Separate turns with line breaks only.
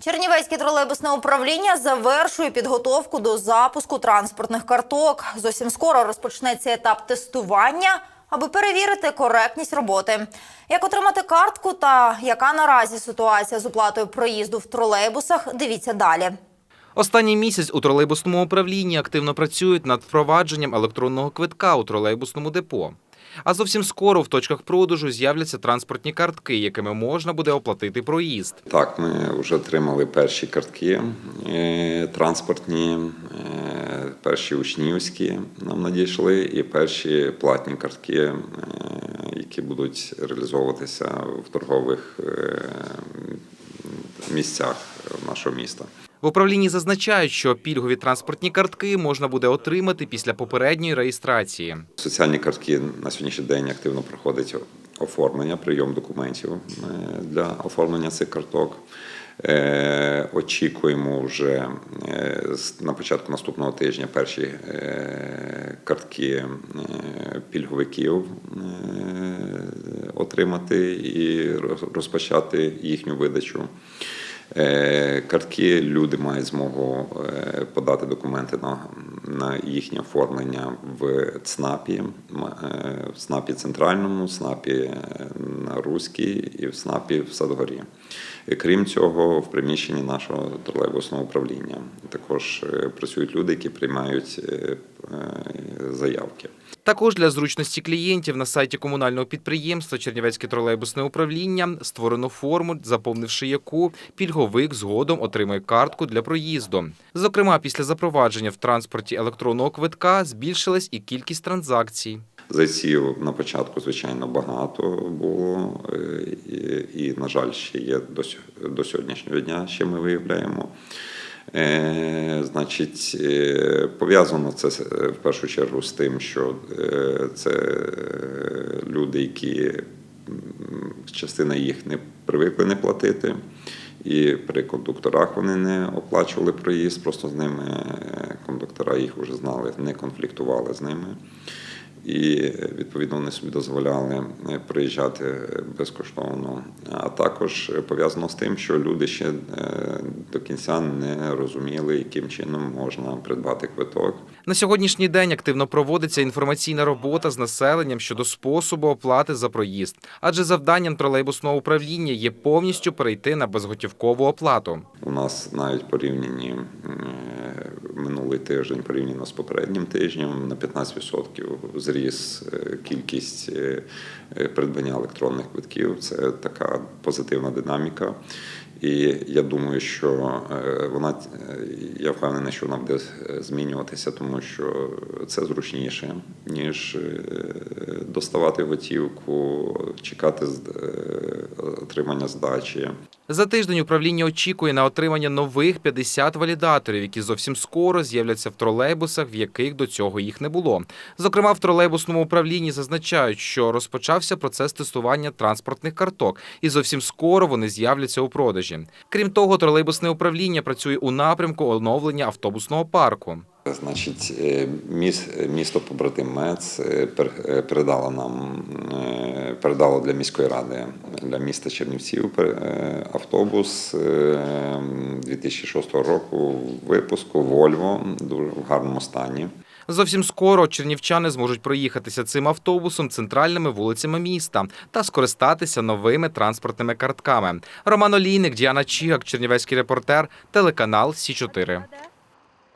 Чернівецьке тролейбусне управління завершує підготовку до запуску транспортних карток. Зовсім скоро розпочнеться етап тестування, аби перевірити коректність роботи. Як отримати картку та яка наразі ситуація з оплатою проїзду в тролейбусах, дивіться далі.
Останній місяць у тролейбусному управлінні активно працюють над впровадженням електронного квитка у тролейбусному депо. А зовсім скоро в точках продажу з'являться транспортні картки, якими можна буде оплатити проїзд.
Так, ми вже отримали перші картки е, транспортні, е, перші учнівські нам надійшли, і перші платні картки, е, які будуть реалізовуватися в торгових місцях нашого міста.
В управлінні зазначають, що пільгові транспортні картки можна буде отримати після попередньої реєстрації.
Соціальні картки на сьогоднішній день активно проходить оформлення, прийом документів е, для оформлення цих карток. Е, Очікуємо вже е, на початку наступного тижня перші картки пільговиків отримати і розпочати їхню видачу. Е, Картки люди мають змогу е, подати документи на, на їхнє оформлення в ЦНАПі, е, в ЦНАПі центральному, ЦНАПі е, на Руській і в ЦНАПі в Садгорі. Крім цього, в приміщенні нашого тролейбусного управління також працюють люди, які приймають заявки.
Також для зручності клієнтів на сайті комунального підприємства Чернівецьке тролейбусне управління створено форму, заповнивши яку пільговик згодом отримує картку для проїзду. Зокрема, після запровадження в транспорті електронного квитка збільшилась і кількість транзакцій.
Зайців на початку, звичайно, багато було, е, і, і, на жаль, ще є до, до сьогоднішнього дня, ще ми виявляємо. Е, значить, е, пов'язано це е, в першу чергу з тим, що це люди, які частина їх не привикли не платити. І при кондукторах вони не оплачували проїзд, просто з ними кондуктора їх вже знали, не конфліктували з ними. І відповідно вони собі дозволяли е, приїжджати безкоштовно. А також е, пов'язано з тим, що люди ще е, до кінця не розуміли, яким чином можна придбати квиток.
На сьогоднішній день активно проводиться інформаційна робота з населенням щодо способу оплати за проїзд, адже завданням тролейбусного управління є повністю перейти на безготівкову оплату.
У нас навіть порівняні минулий тиждень порівняно з попереднім тижнем на 15% зріс е, кількість е, е, придбання електронних квитків. Це така позитивна динаміка. І я думаю, що вона я впевнений, що вона буде змінюватися, тому що це зручніше, ніж доставати готівку, чекати отримання здачі.
За тиждень управління очікує на отримання нових 50 валідаторів, які зовсім скоро з'являться в тролейбусах, в яких до цього їх не було. Зокрема, в тролейбусному управлінні зазначають, що розпочався процес тестування транспортних карток, і зовсім скоро вони з'являться у продажі. Крім того, тролейбусне управління працює у напрямку оновлення автобусного парку.
Значить, е, міс- місто побратим МЕЦ е, е, передало нам передало для міської ради для міста Чернівців автобус е, 2006 року випуску Вольво дуже в гарному стані.
Зовсім скоро чернівчани зможуть проїхатися цим автобусом центральними вулицями міста та скористатися новими транспортними картками. Роман Олійник, Діана Чігак, Чернівецький репортер, телеканал Сі 4